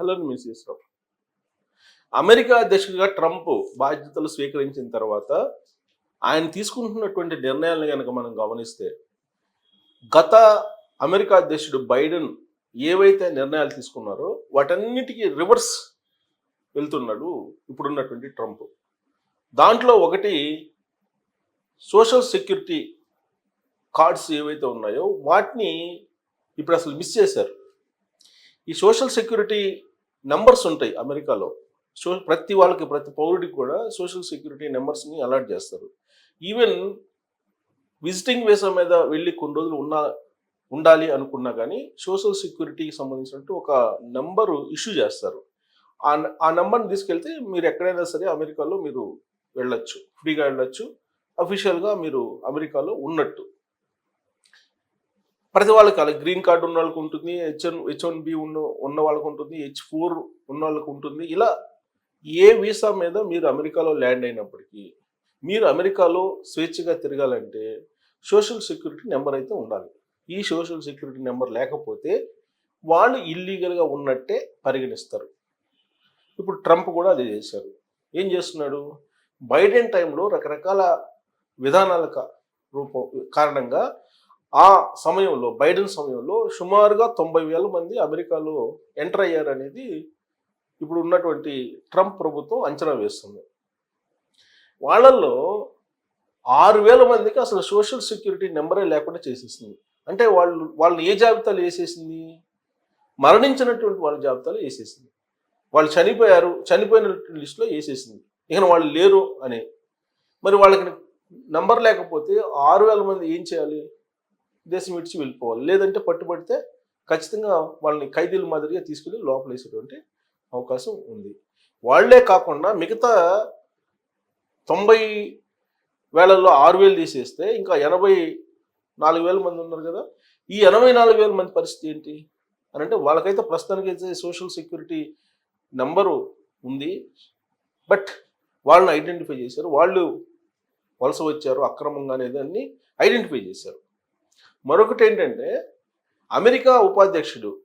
Hello Mrs Rao. America అధ్యక్షుడిగా Trump బాధ్యతలు స్వీకరించిన తర్వాత ఆయన తీసుకుంటున్నటువంటి నిర్ణయాలను కనుక మనం గమనిస్తే గత అమెరికా అధ్యక్షుడు బైడెన్ ఏవైతే నిర్ణయాలు తీసుకున్నారో వాటన్నిటికీ రివర్స్ వెళ్తున్నాడు ఇప్పుడున్నటువంటి ట్రంప్. దాంట్లో ఒకటి సోషల్ సెక్యూరిటీ కార్డ్స్ ఏవైతే ఉన్నాయో వాటిని ఇప్పుడు అసలు మిస్ చేశారు. ఈ సోషల్ సెక్యూరిటీ నెంబర్స్ ఉంటాయి అమెరికాలో. సో ప్రతి వాళ్ళకి ప్రతి పౌరుడికి కూడా సోషల్ సెక్యూరిటీ నెంబర్స్ని అలాట్ చేస్తారు. ఈవెన్ విజిటింగ్ వీసా మీద వెళ్ళి కొన్ని రోజులు ఉన్న ఉండాలి అనుకున్నా కానీ సోషల్ సెక్యూరిటీకి సంబంధించినట్టు ఒక నెంబరు ఇష్యూ చేస్తారు. ఆ ఆ నెంబర్ని తీసుకెళ్తే మీరు ఎక్కడైనా సరే అమెరికాలో మీరు వెళ్ళొచ్చు. ఫ్రీగా వెళ్ళొచ్చు. అఫీషియల్గా మీరు అమెరికాలో ఉన్నట్టు. ప్రతి వాళ్ళకి అలా గ్రీన్ కార్డు ఉన్న వాళ్ళకి ఉంటుంది హెచ్ఎన్ హెచ్ వన్ బి ఉన్న ఉన్న వాళ్ళకి ఉంటుంది హెచ్ ఫోర్ ఉన్న వాళ్ళకి ఉంటుంది. ఇలా ఏ వీసా మీద మీరు అమెరికాలో ల్యాండ్ అయినప్పటికీ మీరు అమెరికాలో స్వేచ్ఛగా తిరగాలంటే సోషల్ సెక్యూరిటీ నెంబర్ అయితే ఉండాలి. ఈ సోషల్ సెక్యూరిటీ నెంబర్ లేకపోతే వాళ్ళు ఇల్లీగల్గా ఉన్నట్టే పరిగణిస్తారు. ఇప్పుడు ట్రంప్ కూడా అదే చేశారు. ఏం చేస్తున్నాడు? బైడెన్ టైంలో రకరకాల విధానాల రూపం కారణంగా ఆ సమయంలో బైడెన్ సమయంలో సుమారుగా తొంభై వేల మంది అమెరికాలో ఎంటర్ అయ్యారు అనేది ఇప్పుడు ఉన్నటువంటి ట్రంప్ ప్రభుత్వం అంచనా వేస్తుంది. వాళ్ళల్లో ఆరు వేల మందికి అసలు సోషల్ సెక్యూరిటీ నెంబరే లేకుండా చేసేసింది. అంటే వాళ్ళు వాళ్ళని ఏ జాబితాలు వేసేసింది? మరణించినటువంటి వాళ్ళ జాబితాలు వేసేసింది. వాళ్ళు చనిపోయారు చనిపోయిన లిస్టులో వేసేసింది. ఇక వాళ్ళు లేరు అని. మరి వాళ్ళకి నంబర్ లేకపోతే ఆరు వేల మంది ఏం చేయాలి? దేశం విడిచి వెళ్ళిపోవాలి. లేదంటే పట్టుబడితే ఖచ్చితంగా వాళ్ళని ఖైదీల మాదిరిగా తీసుకెళ్ళి లోపలేసేటువంటి అవకాశం ఉంది. వాళ్ళే కాకుండా మిగతా తొంభై వేలల్లో ఆరు వేలు తీసేస్తే ఇంకా ఎనభై నాలుగు వేల మంది ఉన్నారు కదా ఈ ఎనభై నాలుగు వేల మంది పరిస్థితి ఏంటి? అని అంటే వాళ్ళకైతే ప్రస్తుతానికైతే సోషల్ సెక్యూరిటీ నెంబరు ఉంది. బట్ వాళ్ళని ఐడెంటిఫై చేశారు. వాళ్ళు వలస వచ్చారు అక్రమంగా అనేది అన్ని ఐడెంటిఫై చేశారు. మరొకటి ఏంటంటే అమెరికా ఉపాధ్యక్షుడు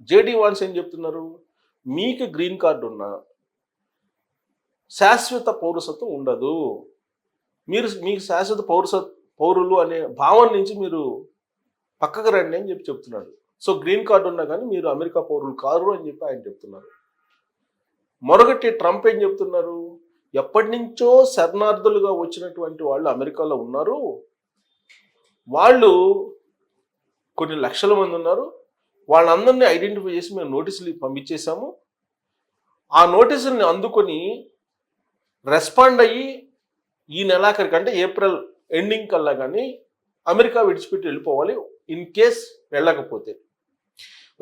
జేడి వాన్స్ ఏం చెప్తున్నారు? మీకు గ్రీన్ కార్డు ఉన్నా శాశ్వత పౌరసత్వం ఉండదు. మీరు మీకు శాశ్వత పౌరస పౌరులు అనే భావం నుంచి మీరు పక్కకు రండి అని చెప్పి చెప్తున్నాడు. సో గ్రీన్ కార్డు ఉన్నా కానీ మీరు అమెరికా పౌరులు కారు అని చెప్పి ఆయన చెప్తున్నారు. మరొకటి ట్రంప్ ఏం చెప్తున్నారు? ఎప్పటి నుంచో శరణార్థులుగా వచ్చినటువంటి వాళ్ళు అమెరికాలో ఉన్నారు. వాళ్ళు కొన్ని లక్షల మంది ఉన్నారు. వాళ్ళందరినీ ఐడెంటిఫై చేసి మేము నోటీసులు పంపించేశాము. ఆ నోటీసుల్ని అందుకొని రెస్పాండ్ అయ్యి ఈ నెలాఖరికి అంటే ఏప్రిల్ ఎండింగ్ కల్లా కానీ అమెరికా విడిచిపెట్టి వెళ్ళిపోవాలి ఇన్ కేస్ వెళ్ళకపోతే.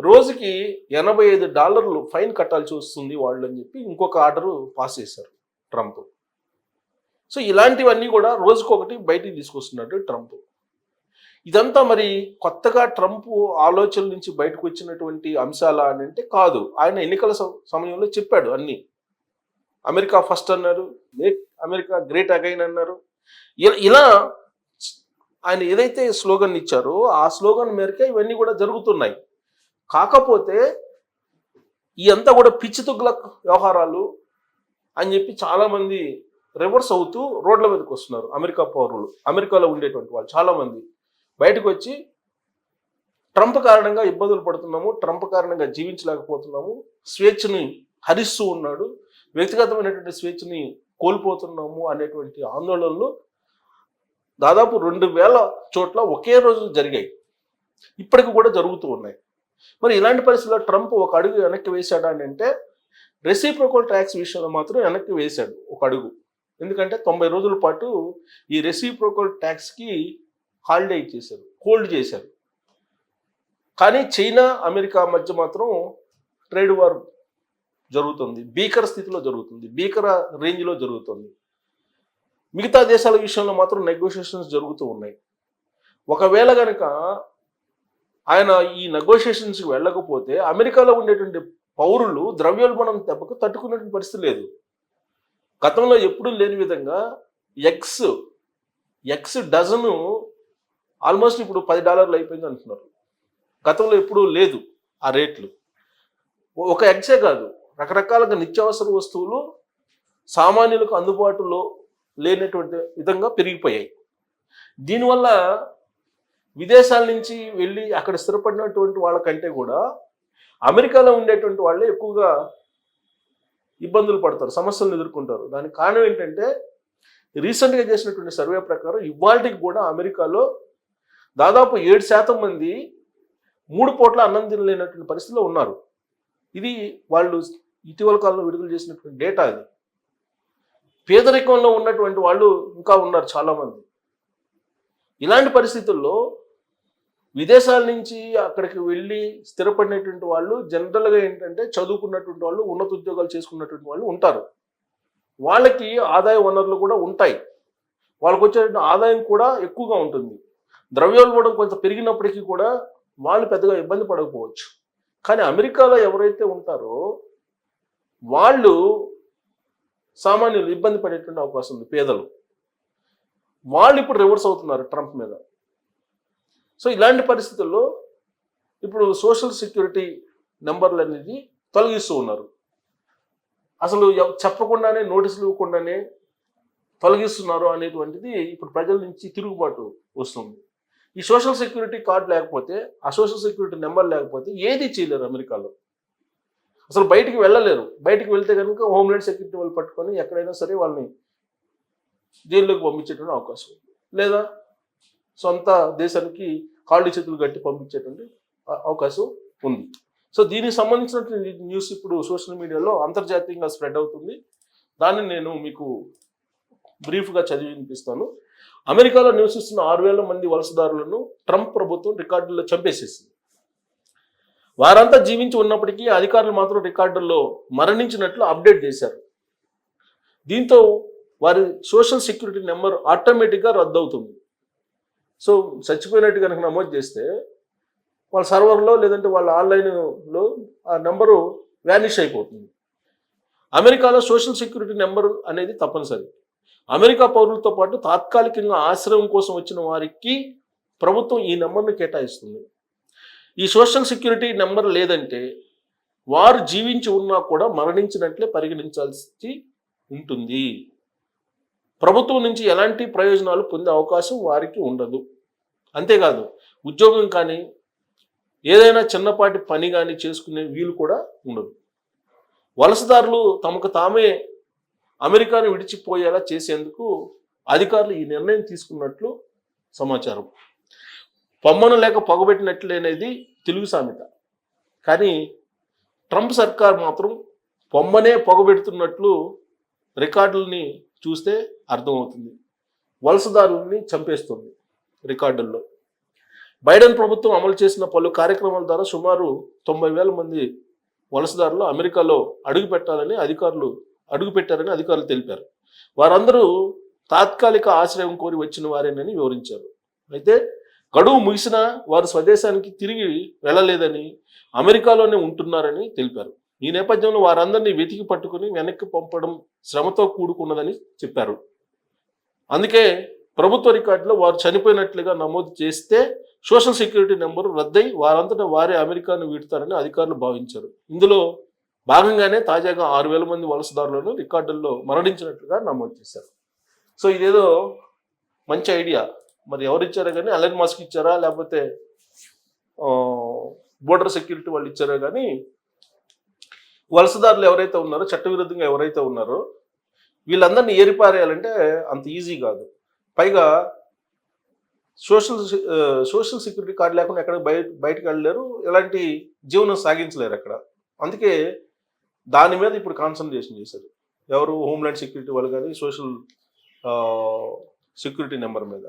రోజుకి ఎనభై ఐదు డాలర్లు ఫైన్ కట్టాల్సి వస్తుంది వాళ్ళు అని చెప్పి ఇంకొక ఆర్డరు పాస్ చేశారు ట్రంప్. సో ఇలాంటివన్నీ కూడా రోజుకొకటి బయటికి తీసుకొస్తున్నాడు ట్రంప్. ఇదంతా మరి కొత్తగా ట్రంప్ ఆలోచనల నుంచి బయటకు వచ్చినటువంటి అంశాలా అని అంటే కాదు. ఆయన ఎన్నికల సమయంలో చెప్పాడు అన్ని. అమెరికా ఫస్ట్ అన్నారు మేక్ అమెరికా గ్రేట్ అగైన్ అన్నారు. ఇలా- ఇలా ఆయన ఏదైతే స్లోగన్ ఇచ్చారో ఆ స్లోగన్ మేరకే ఇవన్నీ కూడా జరుగుతున్నాయి. కాకపోతే ఇదంతా కూడా పిచ్చి తుగ్గుల వ్యవహారాలు అని చెప్పి చాలామంది రివర్స్ అవుతూ రోడ్ల మీదకి వస్తున్నారు అమెరికా పౌరులు. అమెరికాలో ఉండేటువంటి వాళ్ళు చాలామంది. బయటకు వచ్చి ట్రంప్ కారణంగా ఇబ్బందులు పడుతున్నాము ట్రంప్ కారణంగా జీవించలేకపోతున్నాము స్వేచ్ఛని హరిస్తూ ఉన్నాడు వ్యక్తిగతమైనటువంటి స్వేచ్ఛని కోల్పోతున్నాము అనేటువంటి ఆందోళనలు దాదాపు రెండు వేల చోట్ల ఒకే రోజు జరిగాయి. ఇప్పటికి కూడా జరుగుతూ ఉన్నాయి. మరి ఇలాంటి పరిస్థితుల్లో ట్రంప్ ఒక అడుగు వెనక్కి వేశాడా అని అంటే రెసిప్రోకల్ ట్యాక్స్ విషయంలో మాత్రం వెనక్కి వేశాడు ఒక అడుగు. ఎందుకంటే తొంభై రోజుల పాటు ఈ రెసిప్రోకల్ ట్యాక్స్కి హాలిడే ఇచ్చేశారు హోల్డ్ చేశారు. కానీ చైనా అమెరికా మధ్య మాత్రం ట్రేడ్ వార్ జరుగుతుంది. భీకర స్థితిలో జరుగుతుంది. భీకర రేంజ్లో జరుగుతుంది. మిగతా దేశాల విషయంలో మాత్రం నెగోషియేషన్స్ జరుగుతూ ఉన్నాయి. ఒకవేళ కనుక ఆయన ఈ నెగోషియేషన్స్కి వెళ్ళకపోతే అమెరికాలో ఉండేటువంటి పౌరులు ద్రవ్యోల్బణం దెబ్బకు తట్టుకునేటువంటి పరిస్థితి లేదు. గతంలో ఎప్పుడూ లేని విధంగా ఎక్స్ ఎక్స్ డజను ఆల్మోస్ట్ ఇప్పుడు పది డాలర్లు అయిపోయింది అంటున్నారు. గతంలో ఎప్పుడూ లేదు ఆ రేట్లు. ఒక ఎగ్సే కాదు రకరకాలుగా నిత్యావసర వస్తువులు సామాన్యులకు అందుబాటులో లేనటువంటి విధంగా పెరిగిపోయాయి. దీనివల్ల విదేశాల నుంచి వెళ్ళి అక్కడ స్థిరపడినటువంటి వాళ్ళకంటే కూడా అమెరికాలో ఉండేటువంటి వాళ్ళే ఎక్కువగా ఇబ్బందులు పడతారు సమస్యలను ఎదుర్కొంటారు. దానికి కారణం ఏంటంటే రీసెంట్గా చేసినటువంటి సర్వే ప్రకారం ఇవాళకి కూడా అమెరికాలో దాదాపు ఏడు శాతం మంది మూడు పూట్ల అన్నం తినలేనటువంటి పరిస్థితిలో ఉన్నారు. ఇది వాళ్ళు ఇటీవల కాలంలో విడుదల చేసినటువంటి డేటా అది పేదరికంలో ఉన్నటువంటి వాళ్ళు ఇంకా ఉన్నారు చాలామంది. ఇలాంటి పరిస్థితుల్లో విదేశాల నుంచి అక్కడికి వెళ్ళి స్థిరపడినటువంటి వాళ్ళు జనరల్గా ఏంటంటే చదువుకున్నటువంటి వాళ్ళు ఉన్నత ఉద్యోగాలు చేసుకున్నటువంటి వాళ్ళు ఉంటారు. వాళ్ళకి ఆదాయ వనరులు కూడా ఉంటాయి. వాళ్ళకి వచ్చేటువంటి ఆదాయం కూడా ఎక్కువగా ఉంటుంది. ద్రవ్యోల్బణం కొంచెం పెరిగినప్పటికీ కూడా వాళ్ళు పెద్దగా ఇబ్బంది పడకపోవచ్చు. కానీ అమెరికాలో ఎవరైతే ఉంటారో వాళ్ళు సామాన్యులు ఇబ్బంది పడేటువంటి అవకాశం ఉంది పేదలు. వాళ్ళు ఇప్పుడు రివర్స్ అవుతున్నారు ట్రంప్ మీద. సో ఇలాంటి పరిస్థితుల్లో ఇప్పుడు సోషల్ సెక్యూరిటీ నెంబర్లు అనేది తొలగిస్తూ ఉన్నారు. అసలు చెప్పకుండానే నోటీసులు ఇవ్వకుండానే తొలగిస్తున్నారు అనేటువంటిది ఇప్పుడు ప్రజల నుంచి తిరుగుబాటు వస్తుంది. ఈ సోషల్ సెక్యూరిటీ కార్డు లేకపోతే ఆ సోషల్ సెక్యూరిటీ నెంబర్ లేకపోతే ఏది చేయలేరు అమెరికాలో. అసలు బయటికి వెళ్ళలేరు. బయటికి వెళ్తే కనుక హోమ్లాండ్ సెక్యూరిటీ వాళ్ళు పట్టుకొని ఎక్కడైనా సరే వాళ్ళని జైల్లోకి పంపించేటువంటి అవకాశం ఉంది. లేదా సొంత దేశానికి కాళ్ళు చేతులు కట్టి పంపించేటువంటి అవకాశం ఉంది. సో దీనికి సంబంధించినటువంటి న్యూస్ ఇప్పుడు సోషల్ మీడియాలో అంతర్జాతీయంగా స్ప్రెడ్ అవుతుంది. దాన్ని నేను మీకు బ్రీఫ్గా చదివి వినిపిస్తాను అమెరికాలో నివసిస్తున్న ఆరు వేల మంది వలసదారులను ట్రంప్ ప్రభుత్వం రికార్డుల్లో చంపేసేసింది. వారంతా జీవించి ఉన్నప్పటికీ అధికారులు మాత్రం రికార్డుల్లో మరణించినట్లు అప్డేట్ చేశారు. దీంతో వారి సోషల్ సెక్యూరిటీ నెంబర్ ఆటోమేటిక్గా రద్దు అవుతుంది సో చచ్చిపోయినట్టు కనుక నమోదు చేస్తే వాళ్ళ సర్వర్లో లేదంటే వాళ్ళ ఆన్లైన్లో ఆ నెంబరు వ్యానిష్ అయిపోతుంది. అమెరికాలో సోషల్ సెక్యూరిటీ నెంబర్ అనేది తప్పనిసరి. అమెరికా పౌరులతో పాటు తాత్కాలికంగా ఆశ్రయం కోసం వచ్చిన వారికి ప్రభుత్వం ఈ నెంబర్ను కేటాయిస్తుంది. ఈ సోషల్ సెక్యూరిటీ నెంబర్ లేదంటే వారు జీవించి ఉన్నా కూడా మరణించినట్లే పరిగణించాల్సి ఉంటుంది. ప్రభుత్వం నుంచి ఎలాంటి ప్రయోజనాలు పొందే అవకాశం వారికి ఉండదు. అంతేకాదు ఉద్యోగం కానీ ఏదైనా చిన్నపాటి పని కానీ చేసుకునే వీలు కూడా ఉండదు. వలసదారులు తమకు తామే అమెరికాను విడిచిపోయేలా చేసేందుకు అధికారులు ఈ నిర్ణయం తీసుకున్నట్లు సమాచారం. పొమ్మను లేక పొగబెట్టినట్లేనేది తెలుగు సామెత. కానీ ట్రంప్ సర్కార్ మాత్రం పొమ్మనే పొగబెడుతున్నట్లు రికార్డుల్ని చూస్తే అర్థమవుతుంది. వలసదారుల్ని చంపేస్తుంది రికార్డుల్లో. బైడెన్ ప్రభుత్వం అమలు చేసిన పలు కార్యక్రమాల ద్వారా సుమారు తొంభై వేల మంది వలసదారులు అమెరికాలో అడుగు పెట్టాలని అధికారులు అడుగు పెట్టారని అధికారులు తెలిపారు. వారందరూ తాత్కాలిక ఆశ్రయం కోరి వచ్చిన వారేనని వివరించారు. అయితే గడువు ముగిసినా వారు స్వదేశానికి తిరిగి వెళ్ళలేదని అమెరికాలోనే ఉంటున్నారని తెలిపారు. ఈ నేపథ్యంలో వారందరినీ వెతికి పట్టుకుని వెనక్కి పంపడం శ్రమతో కూడుకున్నదని చెప్పారు. అందుకే ప్రభుత్వ రికార్డులో వారు చనిపోయినట్లుగా నమోదు చేస్తే సోషల్ సెక్యూరిటీ నెంబరు రద్దయి వారంతటా వారే అమెరికాను వీడుతారని అధికారులు భావించారు. ఇందులో భాగంగానే తాజాగా ఆరు వేల మంది వలసదారులను రికార్డుల్లో మరణించినట్లుగా నమోదు చేశారు. సో ఇదేదో మంచి ఐడియా. మరి ఎవరు ఇచ్చారో కానీ అలెన్ మాస్క్ ఇచ్చారా? లేకపోతే బోర్డర్ సెక్యూరిటీ వాళ్ళు ఇచ్చారో కానీ వలసదారులు ఎవరైతే ఉన్నారో చట్టవిరుద్ధంగా ఎవరైతే ఉన్నారో వీళ్ళందరినీ ఏరిపారేయాలంటే అంత ఈజీ కాదు. పైగా సోషల్ సోషల్ సెక్యూరిటీ కార్డు లేకుండా ఎక్కడ బయట బయటకు వెళ్ళలేరు. ఎలాంటి జీవనం సాగించలేరు అక్కడ. అందుకే దాని మీద ఇప్పుడు కాన్సన్ట్రేషన్ చేశారు. ఎవరు? హోమ్లాండ్ సెక్యూరిటీ వాళ్ళు కానీ సోషల్ సెక్యూరిటీ నెంబర్ మీద.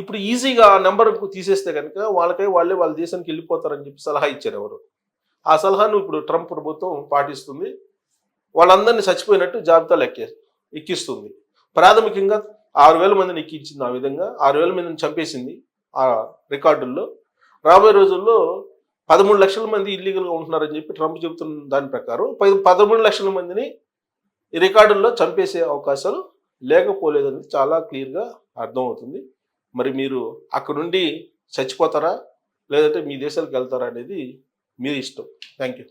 ఇప్పుడు ఈజీగా ఆ నెంబర్ తీసేస్తే కనుక వాళ్ళకై వాళ్ళే వాళ్ళ దేశానికి వెళ్ళిపోతారని చెప్పి సలహా ఇచ్చారు ఎవరు? ఆ సలహాను ఇప్పుడు ట్రంప్ ప్రభుత్వం పాటిస్తుంది. వాళ్ళందరినీ చచ్చిపోయినట్టు జాబితాలు ఎక్కే ఎక్కిస్తుంది. ప్రాథమికంగా ఆరు వేల మందిని ఎక్కించింది ఆ విధంగా ఆరు వేల మందిని చంపేసింది ఆ రికార్డుల్లో. రాబోయే రోజుల్లో పదమూడు లక్షల మంది ఇల్లీగల్గా ఉంటున్నారని చెప్పి ట్రంప్ చెబుతున్న దాని ప్రకారం పది పదమూడు లక్షల మందిని ఈ రికార్డుల్లో చంపేసే అవకాశాలు లేకపోలేదని చాలా క్లియర్గా అర్థమవుతుంది. మరి మీరు అక్కడ నుండి చచ్చిపోతారా? లేదంటే మీ దేశాలకు వెళ్తారా అనేది మీరు ఇష్టం. Thank you